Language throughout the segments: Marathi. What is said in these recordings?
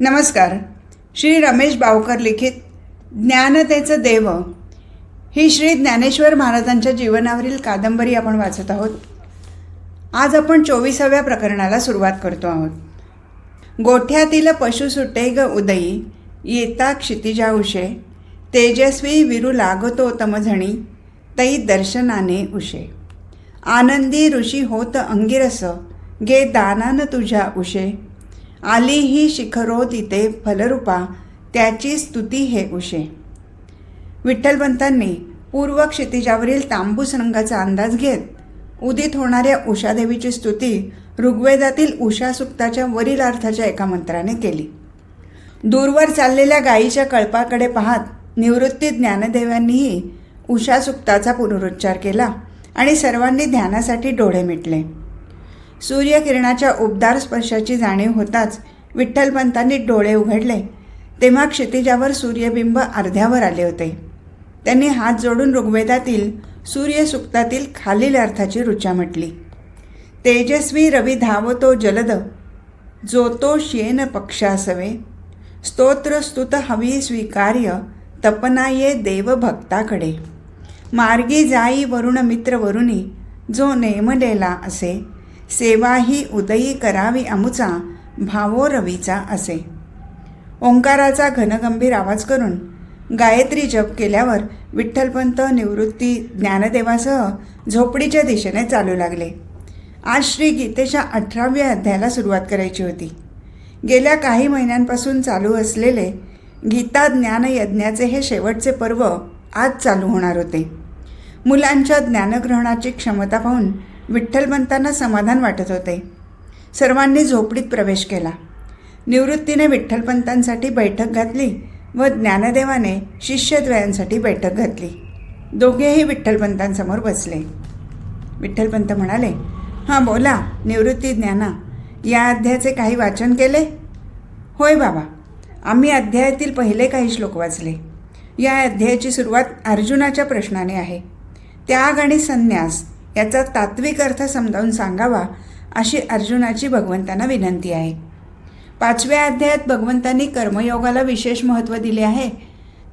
नमस्कार. श्री रमेश बावकर लिखित ज्ञानतेचं देव ही श्री ज्ञानेश्वर महाराजांच्या जीवनावरील कादंबरी आपण वाचत आहोत. आज आपण चोवीसाव्या प्रकरणाला सुरुवात करतो आहोत. गोठ्यातील पशु सुटे ग उदयी येता क्षितिजा उशे तेजस्वी विरू लागतो तमझणी तई दर्शनाने उशे आनंदी ऋषी होत अंगिरस गे दानान तुझ्या उशे आली ही शिखरो तिथे फलरूपा त्याची स्तुती हे उशे. विठ्ठलवंतांनी पूर्व क्षितिजावरील तांबूस रंगाचा अंदाज घेत उदित होणाऱ्या उषादेवीची स्तुती ऋग्वेदातील उषा सुक्ताच्या वरील अर्थाच्या एका मंत्राने केली. दूरवर चाललेल्या गायीच्या कळपाकडे पाहत निवृत्ती ज्ञानदेवांनीही उषा सुक्ताचा पुनरुच्चार केला आणि सर्वांनी ध्यानासाठी डोळे मिटले. सूर्यकिरणाच्या उबदार स्पर्शाची जाणीव होताच विठ्ठलपंतांनी डोळे उघडले. तेव्हा क्षितिजावर सूर्यबिंब अर्ध्यावर आले होते. त्यांनी हात जोडून ऋग्वेदातील सूर्यसुक्तातील खालील अर्थाची रुचा म्हटली. तेजस्वी रवी धावतो जलद जोतो शेन पक्षासवे. स्तोत्र स्तुत हवी स्वीकार्य तपना ये मार्गी जाई वरुण मित्र वरुणी जो नेमलेला असे. सेवा ही उदयी करावी अमुचा भावो रवीचा असे. ओंकाराचा घनगंभीर आवाज करून गायत्री जप केल्यावर विठ्ठलपंत निवृत्ती ज्ञानदेवासह झोपडीच्या दिशेने चालू लागले. आज श्री गीतेच्या अठराव्या अध्यायाला सुरुवात करायची होती. गेल्या काही महिन्यांपासून चालू असलेले गीता ज्ञान यज्ञाचे हे शेवटचे पर्व आज चालू होणार होते. मुलांच्या ज्ञानग्रहणाची क्षमता पाहून विठ्ठलपंतांना समाधान वाटत होते. सर्वांनी झोपडीत प्रवेश केला. निवृत्तीने विठ्ठलपंतांसाठी बैठक घातली व ज्ञानदेवाने शिष्यद्वयांसाठी बैठक घातली. दोघेही विठ्ठलपंतांसमोर बसले. विठ्ठलपंत म्हणाले हां बोला निवृत्ती ज्ञाना या अध्यायाचे काही वाचन केले? होय बाबा आम्ही अध्यायातील पहिले काही श्लोक वाचले. या अध्यायाची सुरुवात अर्जुनाच्या प्रश्नाने आहे. त्याग आणि संन्यास याचा तात्विक अर्थ समजावून सांगावा अशी अर्जुनाची भगवंतांना विनंती आहे. पाचव्या अध्यायात भगवंतांनी कर्मयोगाला विशेष महत्त्व दिले आहे.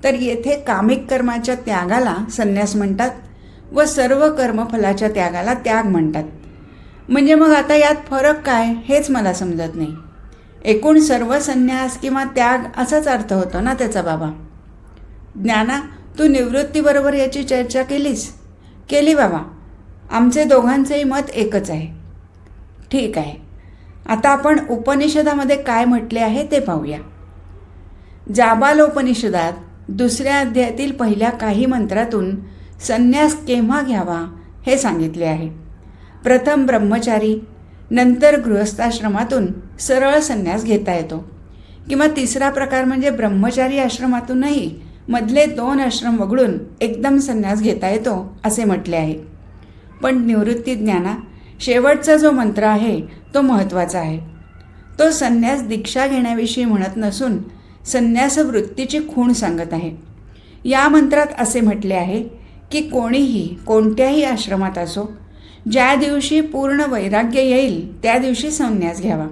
तर येथे कामिक कर्माच्या त्यागाला संन्यास म्हणतात व सर्व कर्मफलाच्या त्यागाला त्याग म्हणतात. म्हणजे मग आता यात फरक काय हेच मला समजत नाही. एकूण सर्व संन्यास किंवा त्याग असाच अर्थ होतो ना त्याचा बाबा? ज्ञाना तू निवृत्तीबरोबर याची चर्चा केलीस? केली बाबा. आमचे दोघांचेही मत एकच आहे. ठीक आहे. आता आपण उपनिषदामध्ये काय म्हटले आहे ते पाहूया. जाबालोपनिषदात दुसऱ्या अध्यायातील पहिल्या काही मंत्रातून संन्यास केव्हा घ्यावा हे सांगितले आहे. प्रथम ब्रह्मचारी नंतर गृहस्थाश्रमातून सरळ संन्यास घेता येतो. किंवा तिसरा प्रकार म्हणजे ब्रह्मचारी आश्रमातूनही मधले दोन आश्रम वगळून एकदम संन्यास घेता येतो असे म्हटले आहे. पण निवृत्ती ज्ञाना शेवटचा जो मंत्र आहे तो महत्त्वाचा आहे. तो संन्यास दीक्षा घेण्याविषयी म्हणत नसून संन्यास वृत्तीची खूण सांगत आहे. या मंत्रात असे म्हटले आहे की कोणीही कोणत्याही आश्रमात असो ज्या दिवशी पूर्ण वैराग्य येईल त्या दिवशी संन्यास घ्यावा.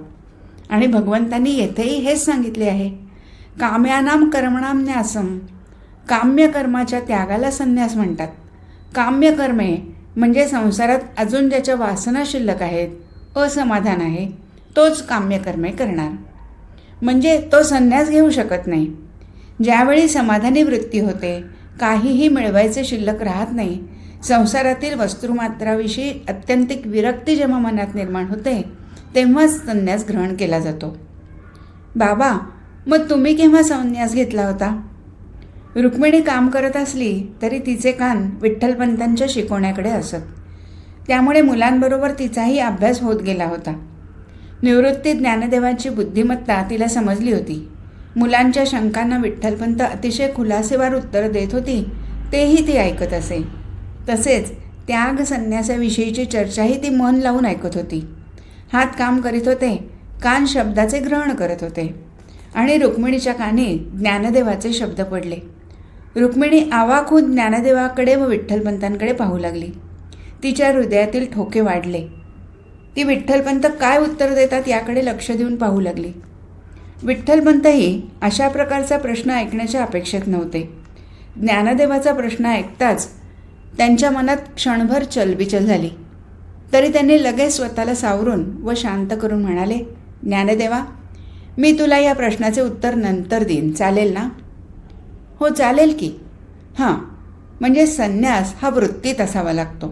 आणि भगवंतांनी येथेही हेच सांगितले आहे काम्यानाम कर्मणाम न्यासम. काम्य कर्माच्या त्यागाला संन्यास म्हणतात. काम्य कर्मे म्हणजे संसारात अजून ज्याच्या वासना शिल्लक आहेत असमाधान आहे तोच काम्यकर्मे करणार. म्हणजे तो संन्यास घेऊ शकत नाही. ज्यावेळी समाधानी वृत्ती होते काहीही मिळवायचे शिल्लक राहत नाही. संसारातील वस्तुमात्राविषयी अत्यंतिक विरक्ती जेव्हा मनात निर्माण होते तेव्हाच संन्यास ग्रहण केला जातो. बाबा मग तुम्ही केव्हा संन्यास घेतला होता? रुक्मिणी काम करत असली तरी तिचे कान विठ्ठलपंतांच्या शिकवण्याकडे असत. त्यामुळे मुलांबरोबर तिचाही अभ्यास होत गेला होता. निवृत्ती ज्ञानदेवाची बुद्धिमत्ता तिला समजली होती. मुलांच्या शंकांना विठ्ठलपंत अतिशय खुलासेवार उत्तर देत होती तेही ती ऐकत असे. तसेच त्याग संन्यासाविषयीची चर्चाही ती मन लावून ऐकत होती. हात काम करीत होते कान शब्दाचे ग्रहण करत होते. आणि रुक्मिणीच्या कानी ज्ञानदेवाचे शब्द पडले. रुक्मिणी आवाखून ज्ञानदेवाकडे व विठ्ठलपंतांकडे पाहू लागली. तिच्या हृदयातील ठोके वाढले. ती विठ्ठलपंत काय उत्तर देतात याकडे लक्ष देऊन पाहू लागली. विठ्ठलपंतही अशा प्रकारचा प्रश्न ऐकण्याच्या अपेक्षेत नव्हते. ज्ञानदेवाचा प्रश्न ऐकताच त्यांच्या मनात क्षणभर चलबिचल झाली. तरी त्यांनी लगेच स्वतःला सावरून व शांत करून म्हणाले ज्ञानदेवा मी तुला या प्रश्नाचे उत्तर नंतर देईन. चालेल ना? हो चालेल की. हां म्हणजे संन्यास हा वृत्तीत असावा लागतो.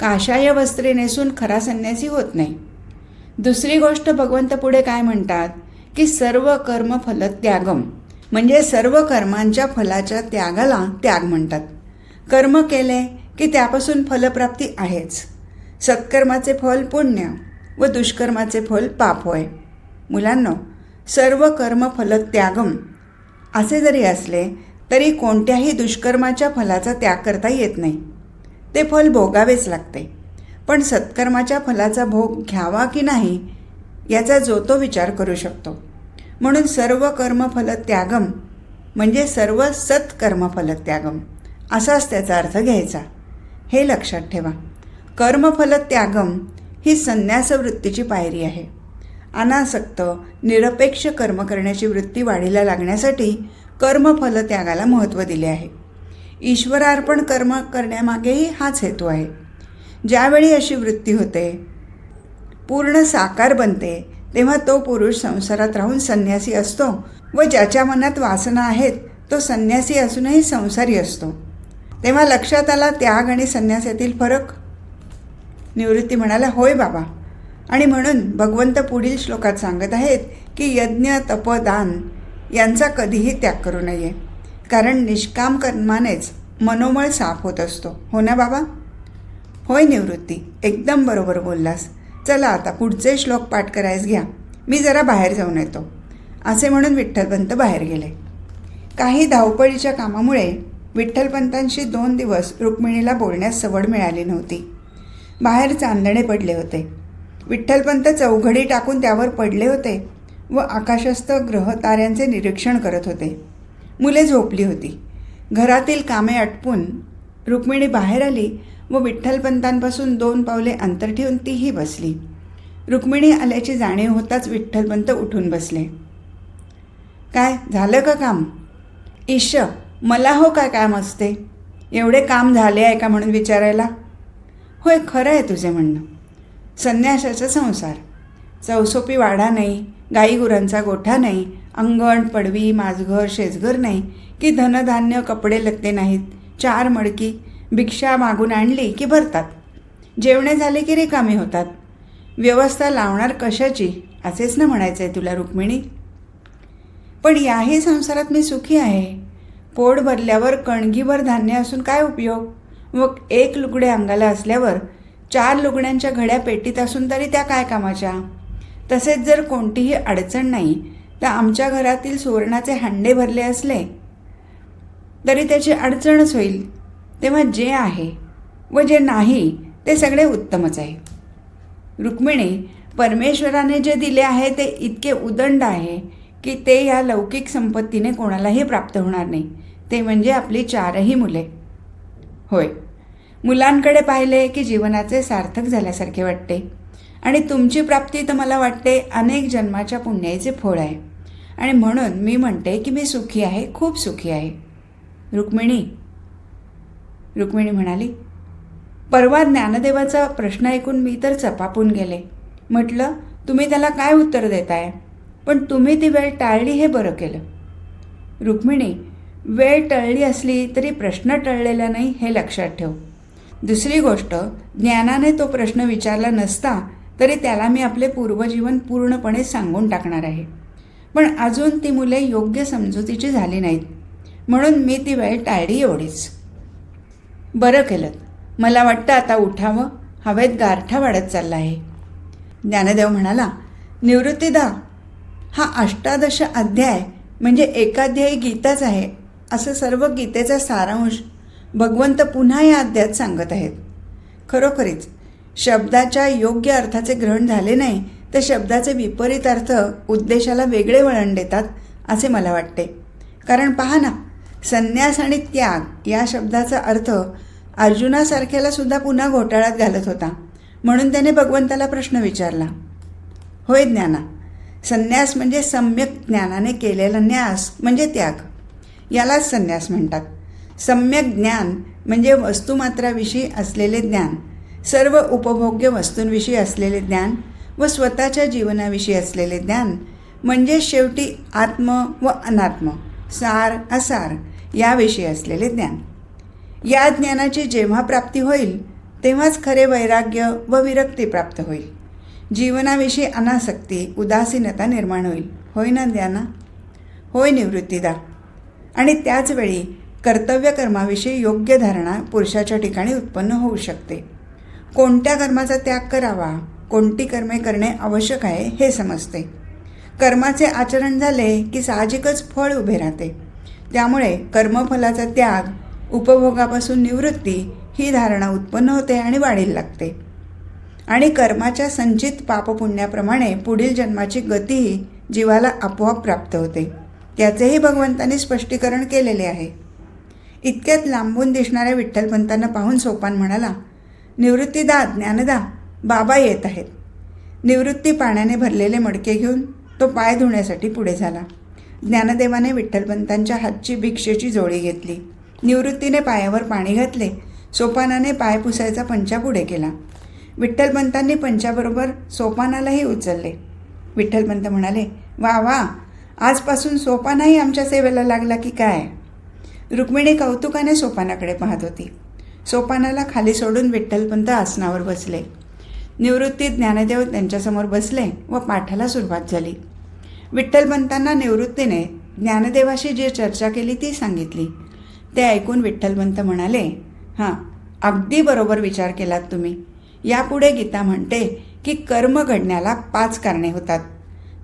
काशाय वस्त्रे नेसून खरा संन्यासी होत नाही. दुसरी गोष्ट भगवंत पुढे काय म्हणतात? की सर्व कर्म फल त्यागम म्हणजे सर्व कर्मांच्या फलाच्या त्यागाला त्याग म्हणतात. कर्म केले की त्यापासून फलप्राप्ती आहेच. सत्कर्माचे फल पुण्य व दुष्कर्माचे फल पाप होय. मुलांनो सर्व कर्म फल त्यागम असे जरी असले तरी कोणत्याही दुष्कर्माच्या फलाचा त्याग करता येत नाही. ते फल भोगावेच लागते. पण सत्कर्माच्या फलाचा भोग घ्यावा की नाही याचा जो तो विचार करू शकतो. म्हणून सर्व कर्मफल त्यागम म्हणजे सर्व सत्कर्मफल त्यागम असाच त्याचा अर्थ घ्यायचा. हे लक्षात ठेवा. कर्मफल त्यागम ही संन्यासवृत्तीची पायरी आहे. अनासक्त निरपेक्ष कर्म करण्याची वृत्ती वाढीला लागण्यासाठी कर्मफल त्यागाला महत्त्व दिले आहे. ईश्वरार्पण कर्म करण्यामागेही हाच हेतू आहे. ज्यावेळी अशी वृत्ती होते पूर्ण साकार बनते तेव्हा तो पुरुष संसारात राहून संन्यासी असतो व ज्याच्या मनात वासना आहेत तो संन्यासी असूनही संसारी असतो. तेव्हा लक्षात आला त्याग आणि संन्यास यातील फरक. निवृत्ती म्हणाला होय बाबा आणि म्हणून भगवंत पुढील श्लोकात सांगत आहेत की यज्ञ तप दान यांचा कधीही त्याग करू नये. कारण निष्काम कर्मानेच मनोमळ साफ होत असतो. हो ना बाबा? होय निवृत्ती. एकदम बरोबर बोललास. चला आता पुढचे श्लोक पाठ करायस घ्या. मी जरा बाहेर जाऊन येतो. असे म्हणून विठ्ठलपंत बाहेर गेले. काही धावपळीच्या कामामुळे विठ्ठलपंतांशी दोन दिवस रुक्मिणीला बोलण्यास सवड मिळाली नव्हती. बाहेर चांदणे पडले होते. विठ्ठलपंत चौघडी टाकून त्यावर पडले होते व आकाशस्थ ग्रहताऱ्यांचे निरीक्षण करत होते. मुले झोपली होती. घरातील कामे आटपून रुक्मिणी बाहेर आली व विठ्ठलपंतांपासून दोन पावले अंतर ठेवून तीही बसली. रुक्मिणी आल्याची जाणीव होताच विठ्ठलपंत उठून बसले. काय झालं का काम? ईश मला हो काय काम असते? एवढे काम झाले आहे का म्हणून विचारायला? होय खरं आहे तुझे म्हणणं. संन्यासाचा संसार. चौसोपी वाडा नाही गाईगुरांचा गोठा नाही अंगण पडवी माझघर शेजघर नाही की धनधान्य कपडे लत्ते नाहीत चार मडकी भिक्षा मागून आणली की भरतात. जेवणे झाले की रिकामी होतात. व्यवस्था लावणार कशाची असेच ना म्हणायचं आहे तुला रुक्मिणी. पण याही संसारात मी सुखी आहे. पोट भरल्यावर कणगीभर धान्य असून काय उपयोग? व एक लुगडे अंगाला असल्यावर चार लुगड्यांच्या घड्या पेटीत असून तरी त्या काय कामाच्या? तसेच जर कोणतीही अडचण नाही तर आमच्या घरातील सुवर्णाचे हांडे भरले असले तरी त्याची अडचणच होईल. तेव्हा जे आहे व जे नाही ते सगळे उत्तमच आहे. रुक्मिणी परमेश्वराने जे दिले आहे ते इतके उदंड आहे की ते या लौकिक संपत्तीने कोणालाही प्राप्त होणार नाही. ते म्हणजे आपली चारही मुले. होय. मुलांकडे पाहिले की जीवनाचे सार्थक झाल्यासारखे वाटते. आणि तुमची प्राप्ती तर मला वाटते अनेक जन्माच्या पुण्याचे फळ आहे. आणि म्हणून मी म्हणते की मी सुखी आहे खूप सुखी आहे. रुक्मिणी रुक्मिणी म्हणाली परवा ज्ञानदेवाचा प्रश्न ऐकून मी तर चपापून गेले. म्हटलं तुम्ही त्याला काय उत्तर देताय? पण तुम्ही ती वेळ टाळली हे बरं केलं. रुक्मिणी वेळ टळली असली तरी प्रश्न टळलेला नाही हे लक्षात ठेव. दुसरी गोष्ट ज्ञानाने तो प्रश्न विचारला नसता तरी त्याला मी आपले पूर्वजीवन पूर्णपणे सांगून टाकणार आहे. पण अजून ती मुले योग्य समजुतीची झाली नाहीत. म्हणून मी ती वेळ टाळली एवढीच. बरं केलं. मला वाटतं आता उठावं. हवेत गारठा वाढत चालला आहे. ज्ञानदेव म्हणाला निवृत्तीदा हा अष्टादश अध्याय म्हणजे एकाध्यायी गीताच आहे. असं सर्व गीतेचा सारांश भगवंत पुन्हा या अध्यात सांगत आहेत. खरोखरीच शब्दाच्या योग्य अर्थाचे ग्रहण झाले नाही तर शब्दाचे विपरीत अर्थ उद्देशाला वेगळे वळण देतात असे मला वाटते. कारण पहा ना संन्यास आणि त्याग या शब्दाचा अर्थ अर्जुनासारख्याला सुद्धा पुन्हा घोटाळ्यात घालत होता म्हणून त्याने भगवंताला प्रश्न विचारला. होय ज्ञाना संन्यास म्हणजे सम्यक ज्ञानाने केलेला न्यास म्हणजे त्याग. यालाच संन्यास म्हणतात. सम्यक ज्ञान म्हणजे वस्तुमात्राविषयी असलेले ज्ञान. सर्व उपभोग्य वस्तूंविषयी असलेले ज्ञान व स्वतःच्या जीवनाविषयी असलेले ज्ञान म्हणजे शेवटी आत्म व अनात्म सार असार याविषयी असलेले ज्ञान. या ज्ञानाची जेव्हा प्राप्ती होईल तेव्हाच खरे वैराग्य व विरक्ती प्राप्त होईल. जीवनाविषयी अनासक्ती उदासीनता निर्माण होईल. होय ना ज्ञाना? होय निवृत्तीदा. आणि त्याचवेळी कर्तव्य कर्माविषयी योग्य धारणा पुरुषाच्या ठिकाणी उत्पन्न होऊ शकते. कोणत्या कर्माचा त्याग करावा कोणती कर्मे करणे आवश्यक आहे हे समजते. कर्माचे आचरण झाले की साहजिकच फळ उभे राहते. त्यामुळे कर्मफलाचा त्याग उपभोगापासून निवृत्ती ही धारणा उत्पन्न होते आणि वाढीला लागते. आणि कर्माच्या संचित पापपुण्याप्रमाणे पुढील जन्माची गतीही जीवाला आपोआप प्राप्त होते. त्याचेही भगवंतांनी स्पष्टीकरण केलेले आहे. इतक्यात लांबून दिसणाऱ्या विठ्ठलपंतांना पाहून सोपान म्हणाला निवृत्तीदा ज्ञानदा बाबा येत आहेत. निवृत्ती पाण्याने भरलेले मडके घेऊन तो पाय धुण्यासाठी पुढे झाला. ज्ञानदेवाने विठ्ठलपंतांच्या हातची भिक्षेची जोडी घेतली. निवृत्तीने पायावर पाणी घातले. सोपानाने पाय पुसायचा पंचा पुढे केला. विठ्ठलपंतांनी पंचाबरोबर सोपानालाही उचलले. विठ्ठलपंत म्हणाले वा वा आजपासून सोपानाही आमच्या सेवेला लागला की काय? रुक्मिणी कौतुकाने सोपानाकडे पाहत होती. सोपानाला खाली सोडून विठ्ठलपंत आसनावर बसले. निवृत्ती ज्ञानदेव त्यांच्यासमोर बसले व पाठाला सुरुवात झाली. विठ्ठलपंतांना निवृत्तीने ज्ञानदेवाशी जी चर्चा केली ती सांगितली. ते ऐकून विठ्ठलपंत म्हणाले हां अगदी बरोबर विचार केलात तुम्ही. यापुढे गीता म्हणते की कर्म घडण्याला पाच कारणे होतात.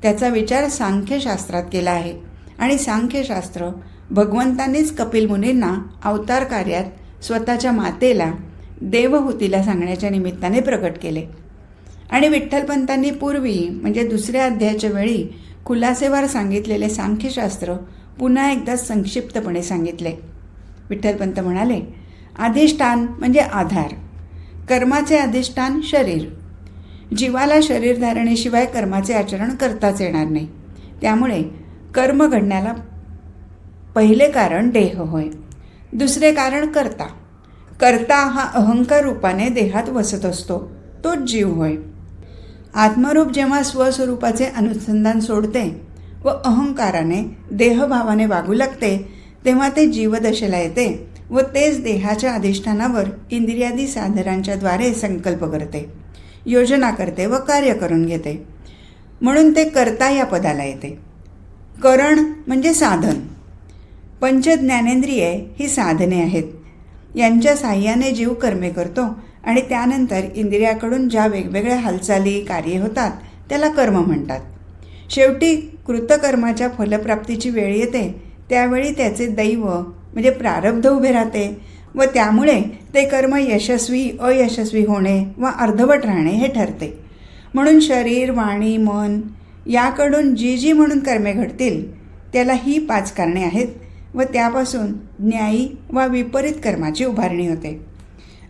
त्याचा विचार सांख्यशास्त्रात केला आहे आणि सांख्यशास्त्र भगवंतांनीच कपिल मुनींना अवतार कार्यात स्वतःच्या मातेला देवहूतीला सांगण्याच्या निमित्ताने प्रकट केले. आणि विठ्ठलपंतांनी पूर्वी म्हणजे दुसऱ्या अध्यायाच्या वेळी खुलासेवार सांगितलेले सांख्यशास्त्र पुन्हा एकदा संक्षिप्तपणे सांगितले. विठ्ठलपंत म्हणाले अधिष्ठान म्हणजे आधार कर्माचे अधिष्ठान शरीर. जीवाला शरीर धारणेशिवाय कर्माचे आचरण करताच येणार नाही. त्यामुळे कर्म घडण्याला पहिले कारण देह होय. दुसरे कारण कर्ता. कर्ता हा अहंकार रूपाने देहात वसत असतो. तोच जीव होय. आत्मरूप जेव्हा स्वस्वरूपाचे अनुसंधान सोडते व अहंकाराने देहभावाने वागू लागते तेव्हा ते जीवदशेला येते व तेच देहाच्या अधिष्ठानावर इंद्रियादी साधनांच्याद्वारे संकल्प करते योजना करते व कार्य करून घेते. म्हणून ते कर्ता या पदाला येते. करण म्हणजे साधन. पंचज्ञानेंद्रिये ही साधने आहेत. यांच्या साह्याने जीव कर्मे करतो आणि त्यानंतर इंद्रियाकडून ज्या वेगवेगळ्या हालचाली कार्ये होतात त्याला कर्म म्हणतात. शेवटी कृतकर्माच्या फलप्राप्तीची वेळ येते त्यावेळी त्याचे दैव म्हणजे प्रारब्ध उभे राहते व त्यामुळे ते कर्म यशस्वी अयशस्वी होणे व अर्धवट राहणे हे ठरते. म्हणून शरीर वाणी मन याकडून जी जी म्हणून कर्मे घडतील त्याला ही पाच कारणे आहेत. व त्यापासून न्यायी वा विपरीत कर्माची उभारणी होते.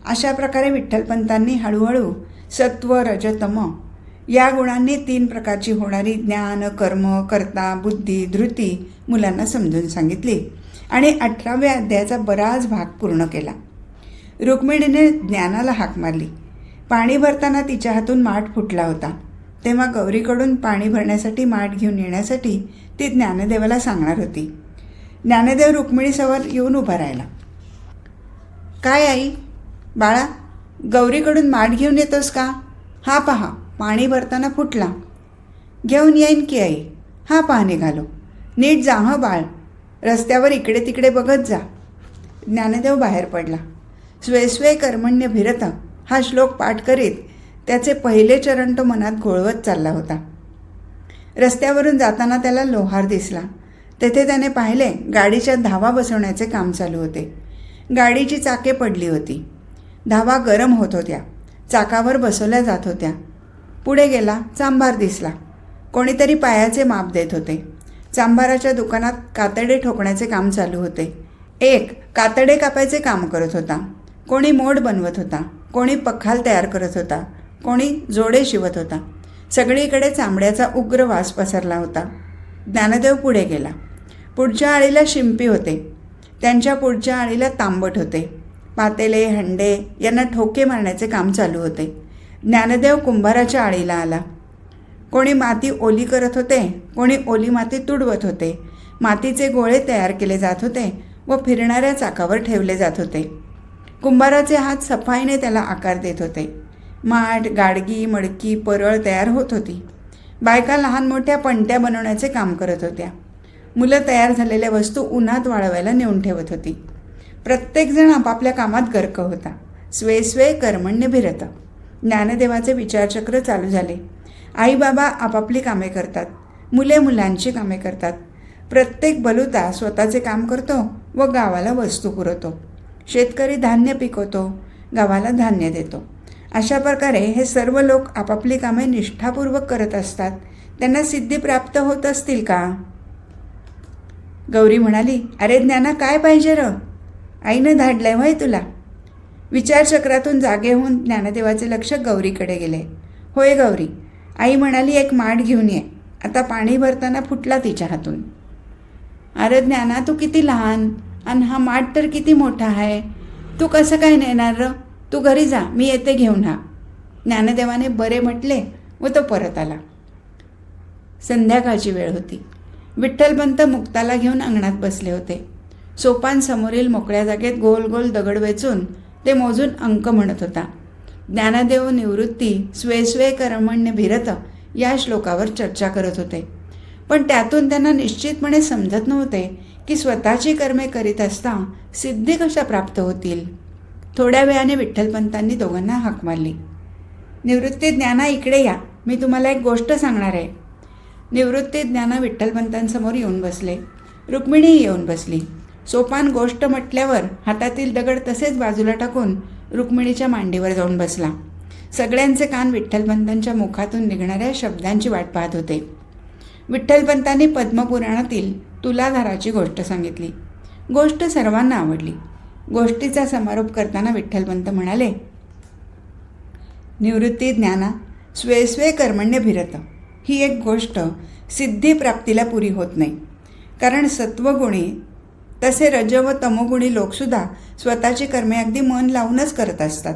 अशा प्रकारे विठ्ठलपंतांनी हळूहळू सत्व रजतम या गुणांनी तीन प्रकारची होणारी ज्ञान कर्म कर्ता बुद्धी धृती मुलांना समजून सांगितली आणि अठराव्या अध्यायाचा बराच भाग पूर्ण केला. रुक्मिणीने ज्ञानाला हाक मारली. पाणी भरताना तिच्या हातून माठ फुटला होता. तेव्हा गौरीकडून पाणी भरण्यासाठी माठ घेऊन येण्यासाठी ती ज्ञानदेवाला सांगणार होती. ज्ञानदेव रुक्मिणीसमोर येऊन उभा राहिला. काय आई? बाळा गौरीकडून माठ घेऊन येतोस का? हा पहा पाणी भरताना फुटला. घेऊन येईन की आई? हा पहा निघालो. नीट जा हं बाळ. रस्त्यावर इकडे तिकडे बघत जा. ज्ञानदेव बाहेर पडला. स्वेस्वे कर्मण्य भिरत हा श्लोक पाठ करीत. त्याचे पहिले चरण तो मनात घोळवत चालला होता. रस्त्यावरून जाताना त्याला लोहार दिसला. तेथे त्याने पाहिले गाडीच्या धावा बसवण्याचे काम चालू होते. गाडीची चाके पडली होती. धावा गरम होत होत्या. चाकावर बसवल्या जात होत्या. पुढे गेला चांभार दिसला. कोणीतरी पायाचे माप देत होते. चांभाराच्या दुकानात कातडे ठोकण्याचे काम चालू होते. एक कातडे कापायचे काम करत होता. कोणी मोड बनवत होता. कोणी पखाल तयार करत होता. कोणी जोडे शिवत होता. सगळीकडे चांबड्याचा उग्र वास पसरला होता. ज्ञानदेव पुढे गेला. पुढच्या आळीला शिंपी होते. त्यांच्या पुढच्या आळीला तांबट होते. पातेले हंडे यांना ठोके मारण्याचे काम चालू होते. ज्ञानदेव कुंभाराच्या आळीला आला. कोणी माती ओली करत होते कोणी ओली माती तुडवत होते. मातीचे गोळे तयार केले जात होते व फिरणाऱ्या चाकावर ठेवले जात होते. कुंभाराचे हात सफाईने त्याला आकार देत होते. माठ गाडगी मडकी परळ तयार होत होती. बायका लहान मोठ्या पणत्या बनवण्याचे काम करत होत्या. मुलं तयार झालेल्या वस्तू उन्हात वाळवायला नेऊन ठेवत होती. प्रत्येकजण आपापल्या कामात गर्क होता. स्वे स्वे कर्मण्य भिरत ज्ञानदेवाचे विचारचक्र चालू झाले. आई बाबा आपापली कामे करतात. मुले मुलांची कामे करतात. प्रत्येक बलुता स्वतःचे काम करतो व गावाला वस्तू पुरवतो. शेतकरी धान्य पिकवतो गावाला धान्य देतो. अशा प्रकारे हे सर्व लोक आपापली कामे निष्ठापूर्वक करत असतात. त्यांना सिद्धी प्राप्त होत असतील का? गौरी म्हणाली अरे ज्ञाना काय पाहिजे र? आईनं धाडलंय व्हय तुला? विचारचक्रातून जागे होऊन ज्ञानदेवाचे लक्ष गौरीकडे गेले. होय गौरी आई म्हणाली एक माठ घेऊन ये. आता पाणी भरताना फुटला तिच्या हातून. अरे ज्ञाना तू किती लहान आणि हा माठ तर किती मोठा आहे तू कसं काय नेणार र? तू घरी जा मी येते घेऊन हा. ज्ञानदेवाने बरे म्हटले व तो परत आला. संध्याकाळची वेळ होती. विठ्ठलपंत मुक्ताला घेऊन अंगणात बसले होते. सोपान समोरील मोकळ्या जागेत गोल गोल दगड वेचून ते मोजून अंक म्हणत होता. ज्ञानदेव निवृत्ती स्वेस्वे करमण्य भिरत या श्लोकावर चर्चा करत होते. पण त्यातून त्यांना निश्चितपणे समजत नव्हते की स्वतःची कर्मे करीत असता सिद्धी कशा प्राप्त होतील. थोड्या वेळाने विठ्ठलपंतांनी दोघांना हाक मारली. निवृत्ती ज्ञाना इकडे या. मी तुम्हाला एक गोष्ट सांगणार आहे. निवृत्ती ज्ञाना विठ्ठलपंतांसमोर येऊन बसले. रुक्मिणीही येऊन बसली. सोपान गोष्ट म्हटल्यावर हातातील दगड तसेच बाजूला टाकून रुक्मिणीच्या मांडीवर जाऊन बसला. सगळ्यांचे कान विठ्ठलपंतांच्या मुखातून निघणाऱ्या शब्दांची वाट पाहत होते. विठ्ठलपंतांनी पद्मपुराणातील तुलाधाराची गोष्ट सांगितली. गोष्ट सर्वांना आवडली. गोष्टीचा समारोप करताना विठ्ठलपंत म्हणाले निवृत्ती ज्ञाना स्वे स्वे कर्मण्य भिरतं. ही एक गोष्ट सिद्धीप्राप्तीला पुरी होत नाही. कारण सत्वगुणी तसे रज व तमोगुणी लोकसुद्धा स्वतःची कर्मे अगदी मन लावूनच करत असतात.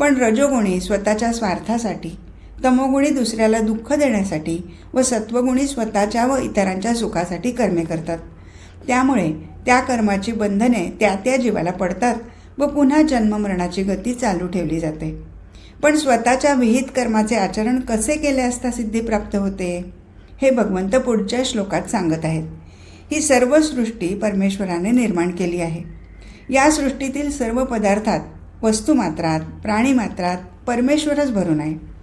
पण रजोगुणी स्वतःच्या स्वार्थासाठी तमोगुणी दुसऱ्याला दुःख देण्यासाठी व सत्वगुणी स्वतःच्या व इतरांच्या सुखासाठी कर्मे करतात. त्यामुळे त्या कर्माची बंधने त्या त्या जीवाला पडतात व पुन्हा जन्ममरणाची गती चालू ठेवली जाते. पण स्वतःच्या विहित कर्माचे आचरण कसे केले असता सिद्धी प्राप्त होते? हे भगवंत पुढच्या श्लोकात सांगत आहेत. ही सर्व सृष्टी परमेश्वराने निर्माण केली आहे. या सृष्टीतील सर्व पदार्थात वस्तुमात्रात प्राणीमात्रात परमेश्वरच भरून आहे.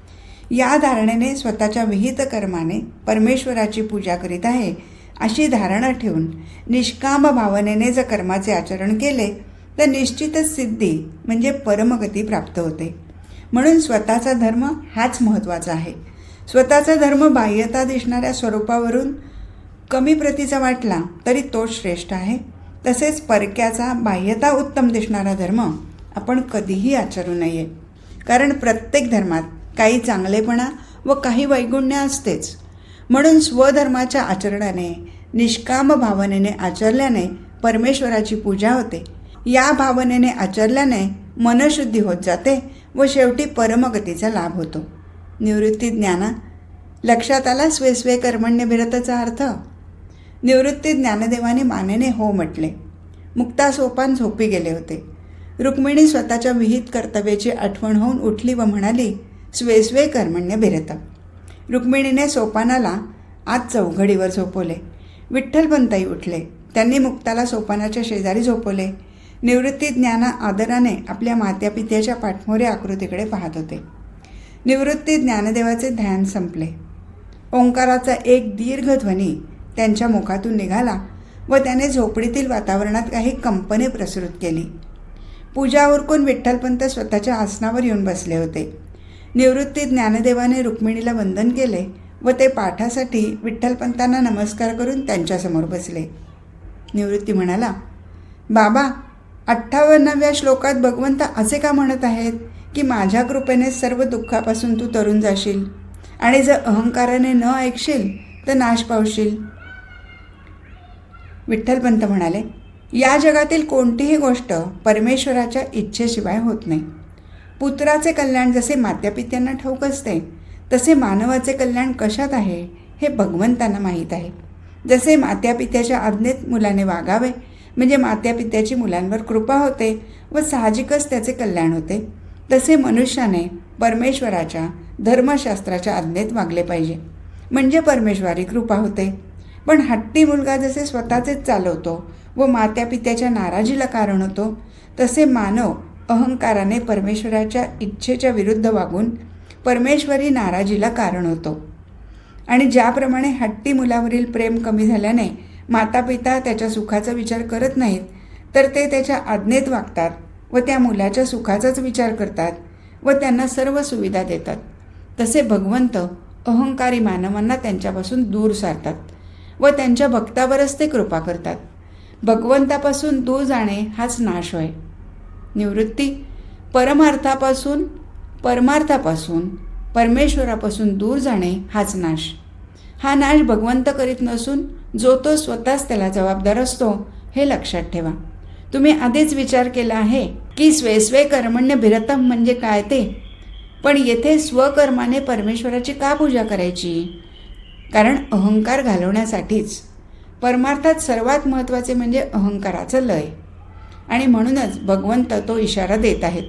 या धारणेने स्वतःच्या विहित कर्माने परमेश्वराची पूजा करीत आहे अशी धारणा ठेवून निष्काम भावनेने जर कर्माचे आचरण केले तर निश्चितच सिद्धी म्हणजे परमगती प्राप्त होते. म्हणून स्वतःचा धर्म हाच महत्त्वाचा आहे. स्वतःचा धर्म बाह्यता दिसणाऱ्या स्वरूपावरून कमी प्रतीचा वाटला तरी तो श्रेष्ठ आहे. तसेच परक्याचा बाह्यता उत्तम दिसणारा धर्म आपण कधीही आचरू नये. कारण प्रत्येक धर्मात काही चांगलेपणा व काही वैगुण्य असतेच. म्हणून स्वधर्माच्या आचरणाने निष्काम भावनेने आचरल्याने परमेश्वराची पूजा होते. या भावनेने आचरल्याने मनशुद्धी होत जाते व शेवटी परमगतीचा लाभ होतो. निवृत्ती ज्ञाना लक्षात आला स्वे कर्मण्य भिरताचा अर्थ? निवृत्ती ज्ञानदेवाने मानेने हो म्हटले. मुक्ता सोपान झोपी गेले होते. रुक्मिणी स्वतःच्या विहित कर्तव्याची आठवण होऊन उठली व म्हणाली स्वे स्वे कर्मण्य भिरत. रुक्मिणीने सोपानाला आज चौघडीवर झोपवले. विठ्ठलपंताई उठले. त्यांनी मुक्ताला सोपानाच्या शेजारी झोपवले. निवृत्ती ज्ञाना आदराने आपल्या मात्यापित्याच्या पाठमोऱ्या आकृतीकडे पाहत होते. निवृत्ती ज्ञानदेवाचे ध्यान संपले. ओंकाराचा एक दीर्घ ध्वनी त्यांच्या मुखातून निघाला व त्याने झोपडीतील वातावरणात काही कंपने प्रसृत केली. पूजा उरकून विठ्ठलपंत स्वतःच्या आसनावर येऊन बसले होते. निवृत्ती ज्ञानदेवाने रुक्मिणीला वंदन केले व ते पाठासाठी विठ्ठलपंतांना नमस्कार करून त्यांच्यासमोर बसले. निवृत्ती म्हणाला बाबा अठ्ठावन्नाव्या श्लोकात भगवंत असे का म्हणत आहेत की माझ्या कृपेने सर्व दुःखापासून तू तरुण जाशील आणि जर अहंकाराने न ऐकशील तर नाश पावशील. विठ्ठलपंत म्हणाले या जगातील कोणतीही गोष्ट परमेश्वराच्या इच्छेशिवाय होत नाही. पुत्राचे कल्याण जसे मात्यापित्यांना ठाऊक असते तसे मानवाचे कल्याण कशात आहे हे भगवंतांना माहीत आहे. जसे मात्यापित्याच्या आज्ञेत मुलाने वागावे म्हणजे मात्यापित्याची मुलांवर कृपा होते व साहजिकच त्याचे कल्याण होते. तसे मनुष्याने परमेश्वराच्या धर्मशास्त्राच्या आज्ञेत वागले पाहिजे. म्हणजे परमेश्वरी कृपा होते. पण हट्टी मुलगा जसे स्वतःचेच चालवतो व मात्यापित्याच्या नाराजीला कारण होतो तसे मानव अहंकाराने परमेश्वराच्या इच्छेच्या विरुद्ध वागून परमेश्वरी नाराजीला कारण होतो. आणि ज्याप्रमाणे हट्टी मुलावरील प्रेम कमी झाल्याने मातापिता त्याच्या सुखाचा विचार करत नाहीत तर ते त्याच्या आज्ञेत वागतात व त्या मुलाच्या सुखाचाच विचार करतात व त्यांना सर्व सुविधा देतात. तसे भगवंत अहंकारी मानवांना त्यांच्यापासून दूर सारतात व त्यांच्या भक्तावरच ते कृपा करतात. भगवंतापासून दूर जाणे हाच नाश होय. निवृत्ती परमार्थापासून परमार्थापासून परमेश्वरापासून दूर जाणे हाच नाश. हा नाश भगवंत करीत नसून जो तो स्वतःच त्याला जबाबदार असतो हे लक्षात ठेवा. तुम्ही आधीच विचार केला आहे की स्वेस्वे कर्मण्य भिरतम म्हणजे काय ते? पण येथे स्वकर्माने परमेश्वराची का पूजा करायची? कारण अहंकार घालवण्यासाठीच. परमार्थात सर्वात महत्त्वाचे म्हणजे अहंकाराचं लय. आणि म्हणूनच भगवंत तो इशारा देत आहेत.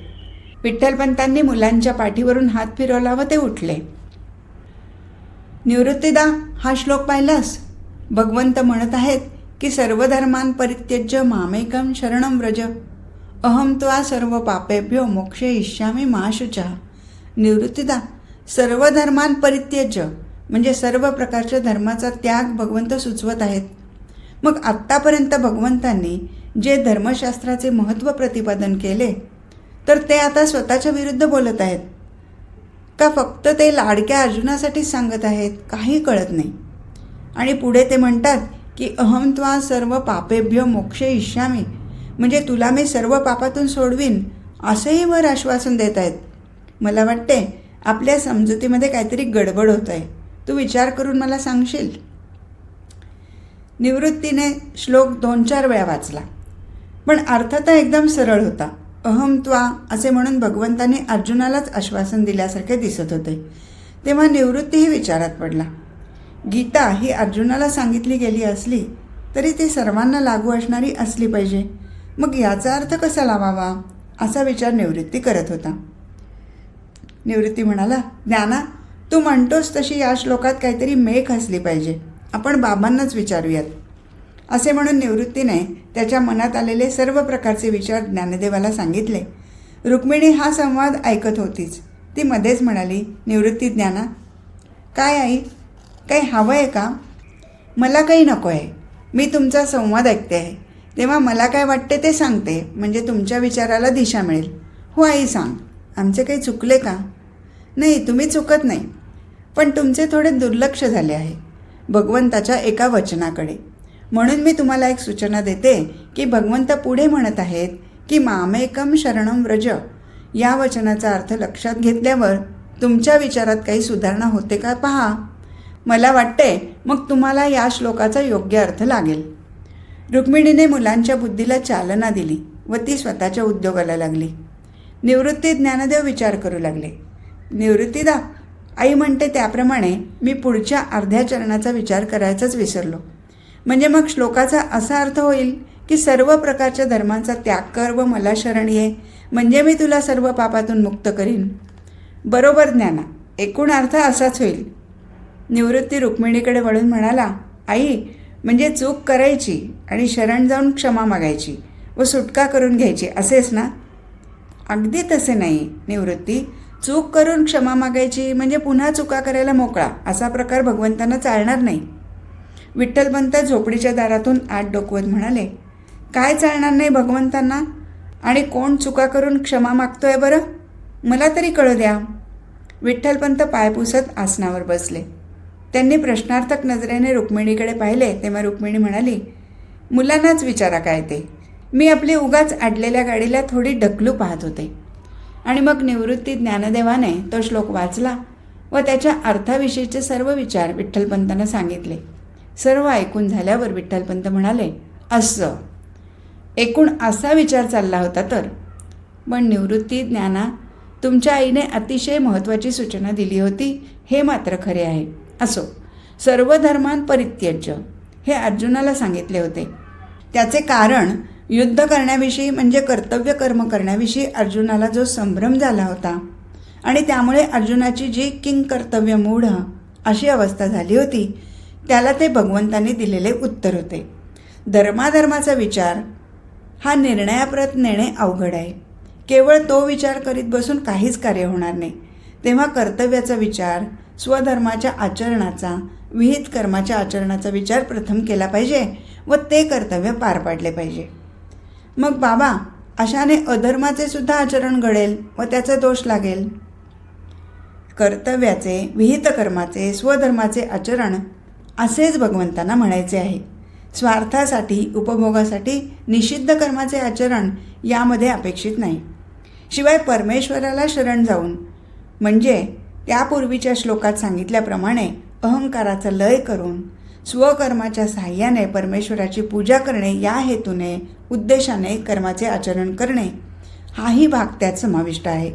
विठ्ठलपंतांनी मुलांच्या पाठीवरून हात फिरवला व ते उठले. निवृत्तीदा हा श्लोक पाहिलास? भगवंत म्हणत आहेत की सर्व धर्मान परित्यज्य मामेकम शरणम व्रज. अहम त्वा सर्व पापेभ्यो मोक्षे इष्यामी माशुचा निवृत्तीदा सर्व धर्मान परित्यज्य म्हणजे सर्व प्रकारच्या धर्माचा त्याग भगवंत सुचवत आहेत. मग आत्तापर्यंत भगवंतांनी जे धर्मशास्त्राचे महत्त्व प्रतिपादन केले तर ते आता स्वतःच्या विरुद्ध बोलत आहेत. का फक्त ते लाडक्या अर्जुनासाठीच सांगत आहेत काही कळत नाही. आणि पुढे ते म्हणतात की अहम त्वा सर्व पापेभ्य मोक्षे इष्यामी. म्हणजे तुला मी सर्व पापातून सोडवीन असंही वर आश्वासन देत आहेत. मला वाटते आपल्या समजुतीमध्ये काहीतरी गडबड होत आहे तू विचार करून मला सांगशील? निवृत्तीने श्लोक दोन चार वेळा वाचला. पण अर्थ तर एकदम सरळ होता. अहम त्वा असे म्हणून भगवंतांनी अर्जुनालाच आश्वासन दिल्यासारखे दिसत होते. तेव्हा निवृत्तीही विचारात पडला. गीता ही अर्जुनाला सांगितली गेली असली तरी ती सर्वांना लागू असणारी असली पाहिजे. मग याचा अर्थ कसा लावावा असा विचार निवृत्ती करत होता. निवृत्ती म्हणाला ज्ञाना तू म्हणतोस तशी या श्लोकात काहीतरी मेघ असली पाहिजे. आपण बाबांनाच विचारूयात. असे म्हणून निवृत्तीने त्याच्या मनात आलेले सर्व प्रकारचे विचार ज्ञानदेवाला सांगितले. रुक्मिणी हा संवाद ऐकत होतीच. ती मध्येच म्हणाली निवृत्ती ज्ञाना काय आई काही हवं आहे का? मला काही नको आहे मी तुमचा संवाद ऐकते आहे. तेव्हा मला काय वाटते ते सांगते. म्हणजे तुमच्या विचाराला दिशा मिळेल. हो आई सांग. आमचे काही चुकले का? नाही तुम्ही चुकत नाही. पण तुमचे थोडे दुर्लक्ष झाले आहे. भगवंताच्या एका वचनाकडे. म्हणून मी तुम्हाला एक सूचना देते की भगवंत पुढे म्हणत आहेत की मामेकम शरणम व्रज. या वचनाचा अर्थ लक्षात घेतल्यावर तुमच्या विचारात काही सुधारणा होते का? पहा. मला वाटते मग तुम्हाला या श्लोकाचा योग्य अर्थ लागेल. रुक्मिणीने मुलांच्या बुद्धीला चालना दिली व ती स्वतःच्या उद्योगाला लागली. निवृत्ती ज्ञानदेव विचार करू लागले. निवृत्तीदा आई म्हणते त्याप्रमाणे मी पुढच्या अर्ध्या चरणाचा विचार करायचाच विसरलो. म्हणजे मग श्लोकाचा असा अर्थ होईल की सर्व प्रकारच्या धर्मांचा त्याग कर व मला शरण ये म्हणजे मी तुला सर्व पापातून मुक्त करीन. बरोबर ज्ञाना एकूण अर्थ असाच होईल. निवृत्ती रुक्मिणीकडे वळून म्हणाला आई म्हणजे चूक करायची आणि शरण जाऊन क्षमा मागायची व सुटका करून घ्यायची असेच ना? अगदी तसे नाही निवृत्ती. चूक करून क्षमा मागायची म्हणजे पुन्हा चुका करायला मोकळा असा प्रकार भगवंतांना चालणार नाही. विठ्ठलपंत झोपडीच्या दारातून आत डोकवत म्हणाले काय चालणार नाही भगवंतांना? आणि कोण चुका करून क्षमा मागतोय बरं? मला तरी कळू द्या. विठ्ठलपंत पाय पुसत आसनावर बसले. त्यांनी प्रश्नार्थक नजरेने रुक्मिणीकडे पाहिले तेव्हा रुक्मिणी म्हणाली मुलांनाच विचारा काय ते. मी आपली उगाच अडलेल्या गाडीला थोडी ढकलू पाहत होते. आणि मग निवृत्ती ज्ञानदेवाने तो श्लोक वाचला व त्याच्या अर्थाविषयीचे सर्व विचार विठ्ठलपंतांना सांगितले. सर्व ऐकून झाल्यावर विठ्ठलपंत म्हणाले असं. एकूण असा विचार चालला होता तर. पण निवृत्ती ज्ञाना तुमच्या आईने अतिशय महत्त्वाची सूचना दिली होती हे मात्र खरे आहे. असो. सर्व धर्मान परित्यज्य. हे अर्जुनाला सांगितले होते. त्याचे कारण युद्ध करण्याविषयी म्हणजे कर्तव्य कर्म करण्याविषयी अर्जुनाला जो संभ्रम झाला होता आणि त्यामुळे अर्जुनाची जी किंग कर्तव्य मूढ अशी अवस्था झाली होती त्याला ते भगवंतांनी दिलेले उत्तर होते. धर्माधर्माचा विचार हा निर्णयाप्रत नेणे अवघड आहे. केवळ तो विचार करीत बसून काहीच कार्य होणार नाही. तेव्हा कर्तव्याचा विचार स्वधर्माच्या आचरणाचा विहित कर्माच्या आचरणाचा विचार प्रथम केला पाहिजे व ते कर्तव्य पार पाडले पाहिजे. मग बाबा अशाने अधर्माचे सुद्धा आचरण घडेल व त्याचा दोष लागेल? कर्तव्याचे विहित कर्माचे स्वधर्माचे आचरण असेच भगवंतांना म्हणायचे आहे. स्वार्थासाठी उपभोगासाठी निषिद्ध कर्माचे आचरण यामध्ये अपेक्षित नाही. शिवाय परमेश्वराला शरण जाऊन म्हणजे त्यापूर्वीच्या श्लोकात सांगितल्याप्रमाणे अहंकाराचा लय करून स्वकर्माच्या साह्याने परमेश्वराची पूजा करणे या हेतूने उद्देशाने कर्माचे आचरण करणे हाही भाग त्यात समाविष्ट आहे.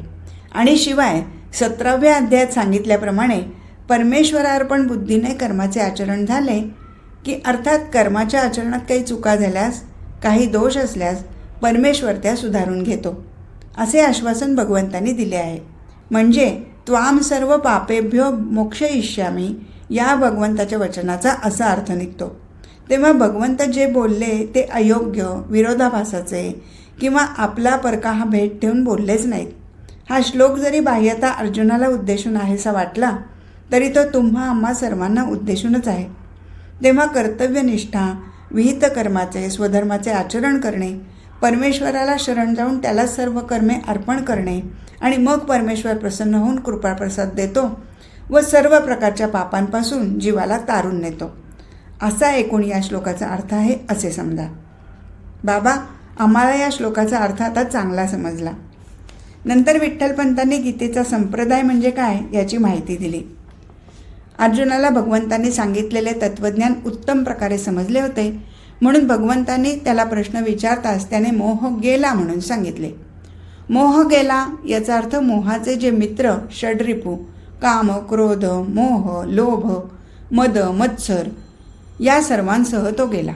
आणि शिवाय सतराव्या अध्यायात सांगितल्याप्रमाणे परमेश्वरार्पण बुद्धीने कर्माचे आचरण झाले की अर्थात कर्माच्या आचरणात काही चुका झाल्यास काही दोष असल्यास परमेश्वर त्या सुधारून घेतो असे आश्वासन भगवंतांनी दिले आहे. म्हणजे त्वाम सर्व पापेभ्यो मोक्ष इष्यामी या भगवंताच्या वचनाचा असा अर्थ निघतो. तेव्हा भगवंत जे बोलले ते अयोग्य विरोधाभासाचे किंवा आपला परका हा भेट ठेवून बोललेच नाहीत. हा श्लोक जरी बाह्यता अर्जुनाला उद्देशून आहेसा वाटला तरी तो तुम्हा आम्हा सर्वांना उद्देशूनच आहे. तेव्हा कर्तव्यनिष्ठा विहित कर्माचे स्वधर्माचे आचरण करणे परमेश्वराला शरण जाऊन त्याला सर्व कर्मे अर्पण करणे आणि मग परमेश्वर प्रसन्न होऊन कृपाप्रसाद देतो व सर्व प्रकारच्या पापांपासून जीवाला तारून नेतो. असा एकूण या श्लोकाचा अर्थ आहे असे समजा. बाबा आम्हाला या श्लोकाचा अर्थ आता चांगला समजला. नंतर विठ्ठलपंतांनी गीतेचा संप्रदाय म्हणजे काय याची माहिती दिली. अर्जुनाला भगवंतांनी सांगितलेले तत्त्वज्ञान उत्तम प्रकारे समजले होते म्हणून भगवंतांनी त्याला प्रश्न विचारताच त्याने मोह गेला म्हणून सांगितले. मोह गेला याचा अर्थ मोहाचे जे मित्र षड्रिपू काम क्रोध मोह लोभ मद मत्सर या सर्वांसह तो गेला.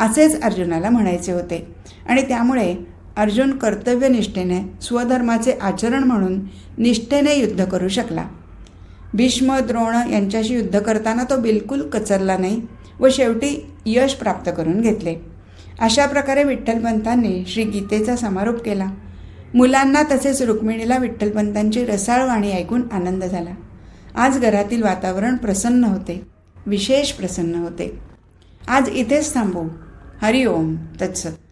असेच अर्जुनाला म्हणायचे होते. आणि त्यामुळे अर्जुन कर्तव्यनिष्ठेने स्वधर्माचे आचरण म्हणून निष्ठेने युद्ध करू शकला. भीष्म द्रोण यांच्याशी युद्ध करताना तो बिलकुल कचरला नाही व शेवटी यश प्राप्त करून घेतले. अशा प्रकारे विठ्ठलपंतांनी श्री गीतेचा समारोप केला. मुलांना तसेच रुक्मिणीला विठ्ठलपंतांची रसाळ वाणी ऐकून आनंद झाला. आज घरातील वातावरण प्रसन्न होते. विशेष प्रसन्न होते. आज इथेच थांबू. हरिओम तत्सत.